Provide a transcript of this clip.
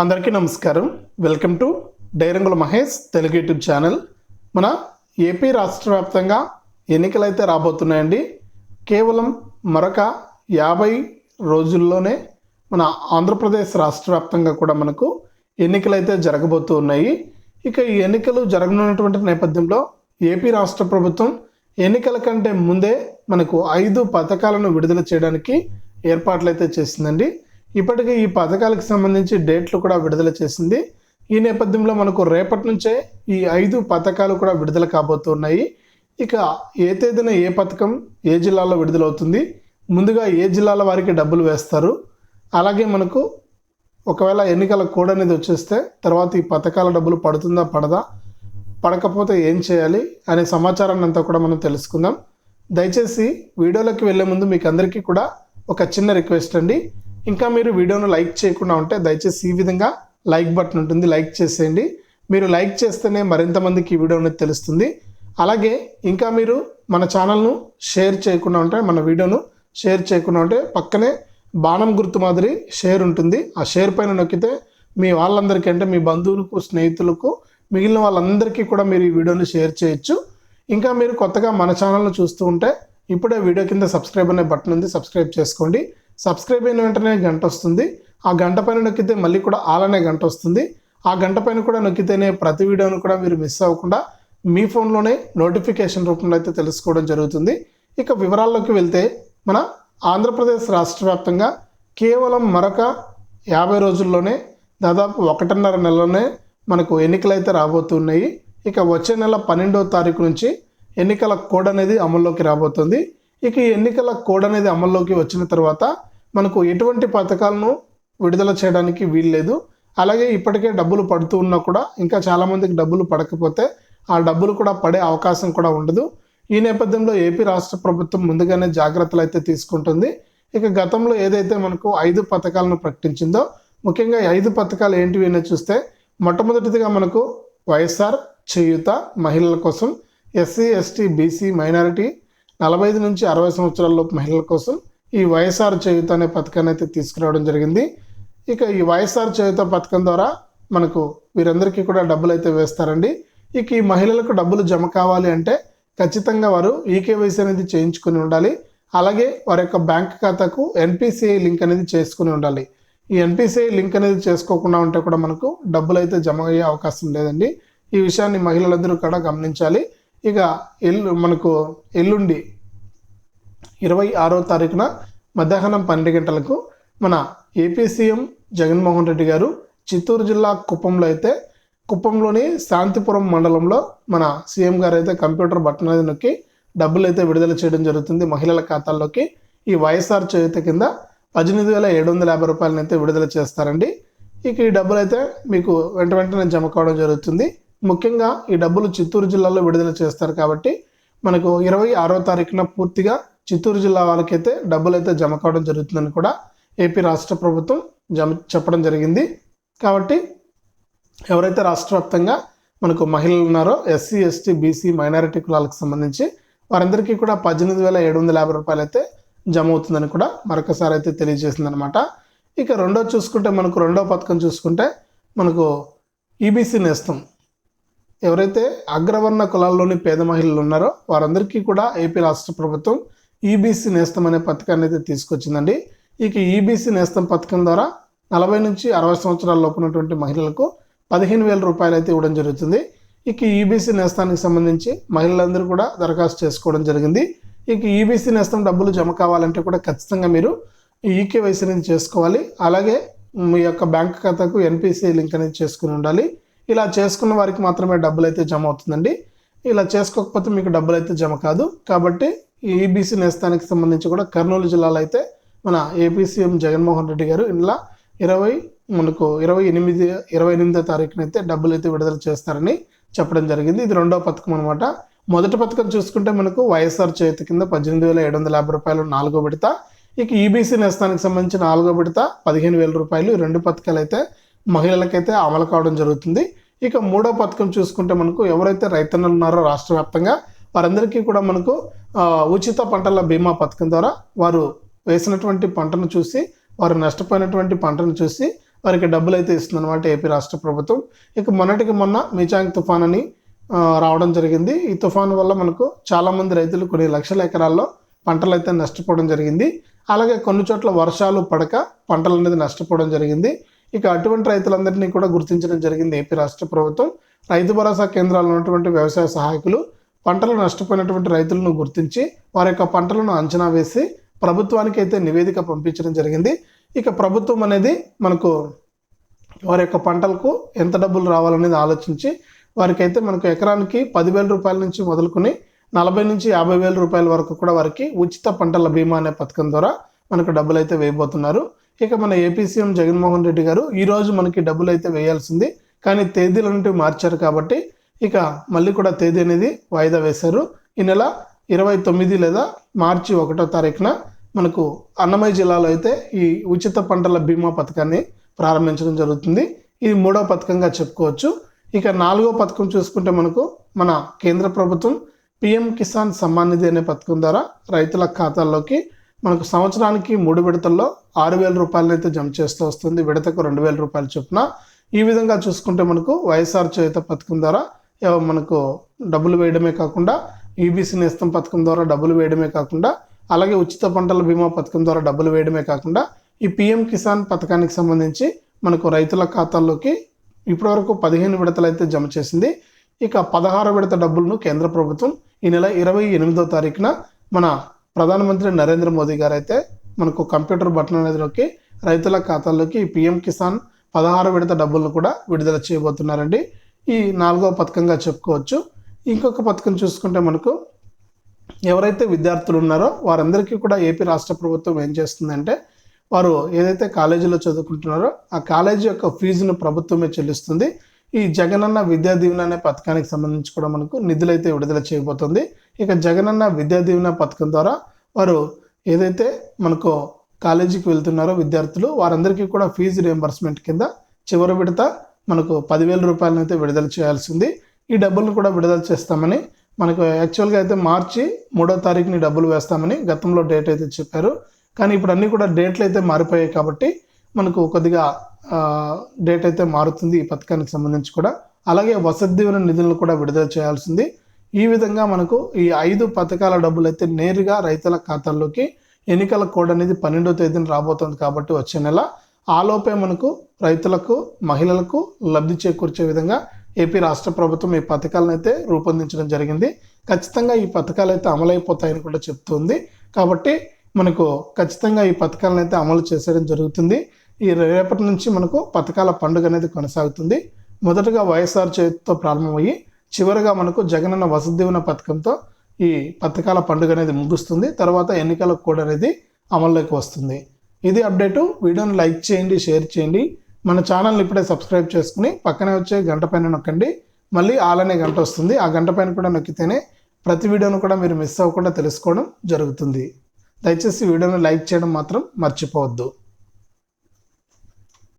అందరికీ నమస్కారం. Welcome to డైరంగుల మహేష్ తెలుగు యూట్యూబ్ ఛానల్. మన ఏపీ రాష్ట్ర వ్యాప్తంగా ఎన్నికలు అయితే రాబోతున్నాయండి కేవలం మరొక యాభై రోజుల్లోనే మన ఆంధ్రప్రదేశ్ రాష్ట్ర వ్యాప్తంగా కూడా మనకు ఎన్నికలు అయితే జరగబోతూ ఉన్నాయి. ఇక ఈ ఎన్నికలు జరగనున్నటువంటి నేపథ్యంలో ఏపీ రాష్ట్ర ప్రభుత్వం ఎన్నికల కంటే ముందే మనకు ఐదు పథకాలను విడుదల చేయడానికి ఏర్పాట్లు అయితే చేసిందండి. ఇప్పటికే ఈ పథకాలకు సంబంధించి డేట్లు కూడా విడుదల చేసింది. ఈ నేపథ్యంలో మనకు రేపటి నుంచే ఈ ఐదు పథకాలు కూడా విడుదల కాబోతున్నాయి. ఇక ఏ తేదీన ఏ పథకం ఏ జిల్లాలో విడుదలవుతుంది? ముందుగా ఏ జిల్లాల వారికి డబ్బులు వేస్తారు? అలాగే మనకు ఒకవేళ ఎన్నికల కోడ్ అనేది వచ్చేస్తే తర్వాత ఈ పథకాల డబ్బులు పడుతుందా పడదా పడకపోతే ఏం చేయాలి అనే సమాచారాన్ని అంతా కూడా మనం తెలుసుకుందాం. దయచేసి వీడియోలోకి వెళ్ళే ముందు మీకు అందరికీ కూడా ఒక చిన్న రిక్వెస్ట్ అండి. ఇంకా మీరు వీడియోను లైక్ చేయకుండా ఉంటే దయచేసి ఈ విధంగా లైక్ బటన్ ఉంటుంది లైక్ చేసేయండి. మీరు లైక్ చేస్తేనే మరింత మందికి ఈ వీడియో అనేది తెలుస్తుంది. అలాగే ఇంకా మీరు మన ఛానల్ను షేర్ చేయకుండా ఉంటే మన వీడియోను షేర్ చేయకుండా ఉంటే పక్కనే బాణం గుర్తు మాదిరి షేర్ ఉంటుంది. ఆ షేర్ పైన నొక్కితే మీ వాళ్ళందరికీ అంటే మీ బంధువులకు స్నేహితులకు మిగిలిన వాళ్ళందరికీ కూడా మీరు ఈ వీడియోని షేర్ చేయొచ్చు. ఇంకా మీరు కొత్తగా మన ఛానల్ను చూస్తూ ఉంటే ఇప్పుడే వీడియో కింద సబ్స్క్రైబ్ అనే బటన్ ఉంది సబ్స్క్రైబ్ చేసుకోండి. సబ్స్క్రైబ్ అయిన వెంటనే గంట వస్తుంది. ఆ గంట పైన నొక్కితే మళ్ళీ కూడా అలానే గంట వస్తుంది. ఆ గంట పైన కూడా నొక్కితేనే ప్రతి వీడియోను కూడా మీరు మిస్ అవ్వకుండా మీ ఫోన్లోనే నోటిఫికేషన్ రూపంలో అయితే తెలుసుకోవడం జరుగుతుంది. ఇక వివరాల్లోకి వెళ్తే మన ఆంధ్రప్రదేశ్ రాష్ట్ర వ్యాప్తంగా కేవలం మరొక యాభై రోజుల్లోనే దాదాపు ఒకటిన్నర నెలలోనే మనకు ఎన్నికలు అయితే రాబోతున్నాయి. ఇక వచ్చే నెల పన్నెండవ తారీఖు నుంచి ఎన్నికల కోడ్ అనేది అమల్లోకి రాబోతుంది. ఇక ఈ ఎన్నికల కోడ్ అనేది అమల్లోకి వచ్చిన తర్వాత మనకు ఎటువంటి పథకాలను విడుదల చేయడానికి వీల్లేదు అలాగే ఇప్పటికే డబ్బులు పడుతూ ఉన్నా కూడా ఇంకా చాలామందికి డబ్బులు పడకపోతే ఆ డబ్బులు కూడా పడే అవకాశం కూడా ఉండదు. ఈ నేపథ్యంలో ఏపీ రాష్ట్ర ప్రభుత్వం ముందుగానే జాగ్రత్తలు అయితే తీసుకుంటుంది. ఇక గతంలో ఏదైతే మనకు ఐదు పథకాలను ప్రకటించిందో ముఖ్యంగా ఐదు పథకాలు ఏంటివి అని చూస్తే మొట్టమొదటిదిగా మనకు వైఎస్ఆర్ చేయూత మహిళల కోసం ఎస్సీ ఎస్టీ బీసీ మైనారిటీ నలభై ఐదు నుంచి అరవై సంవత్సరాల లోపు మహిళల కోసం ఈ వైఎస్ఆర్ చేయుత అనే పథకాన్ని అయితే తీసుకురావడం జరిగింది. ఇక ఈ వైఎస్ఆర్ చేయుత పథకం ద్వారా మనకు వీరందరికీ కూడా డబ్బులు అయితే వేస్తారండి. ఇక ఈ మహిళలకు డబ్బులు జమ కావాలి అంటే ఖచ్చితంగా వారు ఈకేవైసీ అనేది చేయించుకుని ఉండాలి. అలాగే వారి యొక్క బ్యాంక్ ఖాతాకు ఎన్పిసిఐ లింక్ అనేది చేసుకుని ఉండాలి. ఈ ఎన్పిసిఐ లింక్ అనేది చేసుకోకుండా ఉంటే కూడా మనకు డబ్బులు అయితే జమ అయ్యే అవకాశం లేదండి. ఈ విషయాన్ని మహిళలందరూ కూడా గమనించాలి. ఇక ఎల్లు మనకు ఎల్లుండి ఇరవై ఆరో తారీఖున మధ్యాహ్నం పన్నెండు గంటలకు మన ఏపీ సీఎం జగన్మోహన్ రెడ్డి గారు చిత్తూరు జిల్లా కుప్పంలో అయితే కుప్పంలోని శాంతిపురం మండలంలో మన సీఎం గారు అయితే కంప్యూటర్ బటన్ అనేది నొక్కి డబ్బులు అయితే విడుదల చేయడం జరుగుతుంది మహిళల ఖాతాల్లోకి. ఈ వైఎస్ఆర్ చేయుత కింద పద్దెనిమిది వేల ఏడు వందల యాభై రూపాయలను అయితే విడుదల చేస్తారండి. ఇక ఈ డబ్బులు అయితే మీకు వెంట వెంటనే జమ కావడం జరుగుతుంది. ముఖ్యంగా ఈ డబ్బులు చిత్తూరు జిల్లాలో విడుదల చేస్తారు కాబట్టి మనకు ఇరవై ఆరో తారీఖున పూర్తిగా చిత్తూరు జిల్లా వాళ్ళకైతే డబ్బులు అయితే జమ కావడం జరుగుతుందని కూడా ఏపీ రాష్ట్ర ప్రభుత్వం జమ చెప్పడం జరిగింది. కాబట్టి ఎవరైతే రాష్ట్ర వ్యాప్తంగా మనకు మహిళలు ఉన్నారో ఎస్సీ ఎస్టీ బీసీ మైనారిటీ కులాలకు సంబంధించి వారందరికీ కూడా పద్దెనిమిది వేల ఏడు వందల యాభై రూపాయలు అయితే జమ అవుతుందని కూడా మరొకసారి అయితే తెలియజేసిందనమాట ఇక రెండో చూసుకుంటే మనకు రెండో పథకం చూసుకుంటే మనకు ఈబీసీ నేస్తం. ఎవరైతే అగ్రవర్ణ కులాల్లోని పేద మహిళలు ఉన్నారో వారందరికీ కూడా ఏపీ రాష్ట్ర ప్రభుత్వం ఈబీసీ నేస్తం అనే పథకాన్ని అయితే తీసుకొచ్చిందండి. ఇక ఈబీసీ నేస్తం పథకం ద్వారా నలభై నుంచి అరవై సంవత్సరాల లోపు ఉన్నటువంటి మహిళలకు పదిహేను వేల రూపాయలు అయితే ఇవ్వడం జరుగుతుంది. ఇక ఈబీసీ నేస్తానికి సంబంధించి మహిళలందరూ కూడా దరఖాస్తు చేసుకోవడం జరిగింది. ఇక ఈబీసీ నేస్తం డబ్బులు జమ కావాలంటే కూడా ఖచ్చితంగా మీరు ఈకేవైసీ అనేది చేసుకోవాలి. అలాగే మీ యొక్క బ్యాంక్ ఖాతాకు ఎన్పిసిఐ లింక్ అనేది చేసుకుని ఉండాలి. ఇలా చేసుకున్న వారికి మాత్రమే డబ్బులు అయితే జమ అవుతుందండి. ఇలా చేసుకోకపోతే మీకు డబ్బులు అయితే జమ కాదు. కాబట్టి ఈబీసీ నేస్తానికి సంబంధించి కూడా కర్నూలు జిల్లాలో అయితే మన ఏపీ సీఎం జగన్మోహన్ రెడ్డి గారు ఇలా ఇరవై మనకు ఇరవై ఎనిమిది ఇరవై ఎనిమిదో తారీఖున అయితే డబ్బులు అయితే విడుదల చేస్తారని చెప్పడం జరిగింది. ఇది రెండవ పథకం అనమాట మొదటి పథకం చూసుకుంటే మనకు వైఎస్ఆర్ చేతి కింద పద్దెనిమిది వేల ఏడు వందల యాభై రూపాయలు నాలుగో విడత ఇక ఈబీసీ నేస్తానికి సంబంధించి నాలుగో విడత పదిహేను వేల రూపాయలు. ఈ రెండు పథకాలు అయితే మహిళలకైతే అమలు కావడం జరుగుతుంది. ఇక మూడో పథకం చూసుకుంటే మనకు ఎవరైతే రైతన్నలు ఉన్నారో రాష్ట్ర వ్యాప్తంగా వారందరికీ కూడా మనకు ఉచిత పంటల బీమా పథకం ద్వారా వారు వేసినటువంటి పంటను చూసి వారు నష్టపోయినటువంటి పంటను చూసి వారికి డబ్బులు అయితే ఇస్తుందన్నమాట ఏపీ రాష్ట్ర ప్రభుత్వం. ఇక మొన్నటికి మొన్న మిచాంగ్ తుఫాన్ అని రావడం జరిగింది. ఈ తుఫాను వల్ల మనకు చాలామంది రైతులు కొన్ని లక్షల ఎకరాల్లో పంటలు అయితే నష్టపోవడం జరిగింది. అలాగే కొన్ని చోట్ల వర్షాలు పడక పంటలు అనేది నష్టపోవడం జరిగింది. ఇక అటువంటి రైతులందరినీ కూడా గుర్తించడం జరిగింది ఏపీ రాష్ట్ర ప్రభుత్వం. రైతు భరోసా కేంద్రాలు ఉన్నటువంటి వ్యవసాయ సహాయకులు పంటలు నష్టపోయినటువంటి రైతులను గుర్తించి వారి యొక్క పంటలను అంచనా వేసి ప్రభుత్వానికి అయితే నివేదిక పంపించడం జరిగింది. ఇక ప్రభుత్వం అనేది మనకు వారి యొక్క పంటలకు ఎంత డబ్బులు రావాలనేది ఆలోచించి వారికైతే మనకు ఎకరానికి పదివేల రూపాయల నుంచి మొదలుకొని నలభై నుంచి యాభై వేల రూపాయల వరకు కూడా వారికి ఉచిత పంటల బీమా అనే పథకం ద్వారా మనకు డబ్బులు అయితే వేయబోతున్నారు. ఇక మన ఏపీ సీఎం జగన్మోహన్ రెడ్డి గారు ఈరోజు మనకి డబ్బులు అయితే వేయాల్సింది. కానీ తేదీలు మార్చారు కాబట్టి ఇక మళ్ళీ కూడా తేదీ అనేది వాయిదా వేశారు. ఈ నెల ఇరవై తొమ్మిది లేదా మార్చి ఒకటో తారీఖున మనకు అన్నమయ్య జిల్లాలో అయితే ఈ ఉచిత పంటల బీమా పథకాన్ని ప్రారంభించడం జరుగుతుంది. ఇది మూడో పథకంగా చెప్పుకోవచ్చు. ఇక నాలుగో పథకం చూసుకుంటే మనకు మన కేంద్ర ప్రభుత్వం పిఎం కిసాన్ సమ్మాన్ నిధి అనే పథకం ద్వారా రైతుల ఖాతాల్లోకి మనకు సంవత్సరానికి మూడు విడతల్లో ఆరు వేల రూపాయలను అయితే జమ చేస్తూ వస్తుంది. విడతకు రెండు వేల రూపాయల చొప్పున. ఈ విధంగా చూసుకుంటే మనకు వైఎస్ఆర్ చేత పథకం ద్వారా మనకు డబ్బులు వేయడమే కాకుండా ఈబీసీ నేస్తం పథకం ద్వారా డబ్బులు వేయడమే కాకుండా అలాగే ఉచిత పంటల బీమా పథకం ద్వారా డబ్బులు వేయడమే కాకుండా ఈ పిఎం కిసాన్ పథకానికి సంబంధించి మనకు రైతుల ఖాతాల్లోకి ఇప్పటివరకు పదిహేను విడతలు అయితే జమ చేసింది. ఇక పదహారు విడత డబ్బులను కేంద్ర ప్రభుత్వం ఈ నెల ఇరవై ఎనిమిదో తారీఖున మన ప్రధానమంత్రి నరేంద్ర మోదీ గారు అయితే మనకు కంప్యూటర్ బటన్ అనేది రైతుల ఖాతాల్లోకి పిఎం కిసాన్ పదహారు విడత డబ్బులను కూడా విడుదల చేయబోతున్నారండి. ఈ నాలుగో పథకంగా చెప్పుకోవచ్చు. ఇంకొక పథకం చూసుకుంటే మనకు ఎవరైతే విద్యార్థులు ఉన్నారో వారందరికీ కూడా ఏపీ రాష్ట్ర ప్రభుత్వం ఏం చేస్తుందంటే వారు ఏదైతే కాలేజీలో చదువుకుంటున్నారో ఆ కాలేజీ యొక్క ఫీజును ప్రభుత్వమే చెల్లిస్తుంది. ఈ జగనన్న విద్యా దీవెన అనే పథకానికి సంబంధించి కూడా మనకు నిధులైతే విడుదల చేయబోతుంది. ఇక జగనన్న విద్యా దీవెన పథకం ద్వారా వారు ఏదైతే మనకు కాలేజీకి వెళ్తున్నారో విద్యార్థులు వారందరికీ కూడా ఫీజు రియంబర్స్మెంట్ కింద చివరి విడత మనకు పదివేల రూపాయలను అయితే విడుదల చేయాల్సింది. ఈ డబ్బులను కూడా విడుదల చేస్తామని మనకు యాక్చువల్గా అయితే మార్చి మూడో తారీఖుని డబ్బులు వేస్తామని గతంలో డేట్ అయితే చెప్పారు. కానీ ఇప్పుడు అన్నీ కూడా డేట్లు అయితే మారిపోయాయి కాబట్టి మనకు కొద్దిగా డేట్ అయితే మారుతుంది ఈ పథకానికి సంబంధించి కూడా. అలాగే వసతి దీవెన నిధులను కూడా విడుదల చేయాల్సింది. ఈ విధంగా మనకు ఈ ఐదు పథకాల డబ్బులు అయితే నేరుగా రైతుల ఖాతాల్లోకి ఎన్నికల కోడ్ అనేది పన్నెండో తేదీన రాబోతుంది కాబట్టి వచ్చే నెల. ఆలోపే మనకు రైతులకు మహిళలకు లబ్ధి చేకూర్చే విధంగా ఏపీ రాష్ట్ర ప్రభుత్వం ఈ పథకాలను అయితే రూపొందించడం జరిగింది. ఖచ్చితంగా ఈ పథకాలు అయితే అమలైపోతాయని కూడా చెప్తుంది. కాబట్టి మనకు ఖచ్చితంగా ఈ పథకాలను అయితే అమలు చేసేయడం జరుగుతుంది. ఈ రేపటి నుంచి మనకు పథకాల పండుగ అనేది కొనసాగుతుంది. మొదటగా వైఎస్ఆర్ చేతితో ప్రారంభమయ్యి చివరిగా మనకు జగనన్న వసతి పథకంతో ఈ పథకాల పండుగ అనేది ముగుస్తుంది. తర్వాత ఎన్నికల కోడ్ అనేది అమల్లోకి వస్తుంది. ఇది అప్డేటు. వీడియోని లైక్ చేయండి షేర్ చేయండి. మన ఛానల్ని ఇప్పుడే సబ్స్క్రైబ్ చేసుకుని పక్కనే వచ్చే గంట పైన నొక్కండి. మళ్ళీ ఆలనే గంట వస్తుంది. ఆ గంట పైన కూడా నొక్కితేనే ప్రతి వీడియోను కూడా మీరు మిస్ అవ్వకుండా తెలుసుకోవడం జరుగుతుంది. దయచేసి వీడియోని లైక్ చేయడం మాత్రం మర్చిపోవద్దు.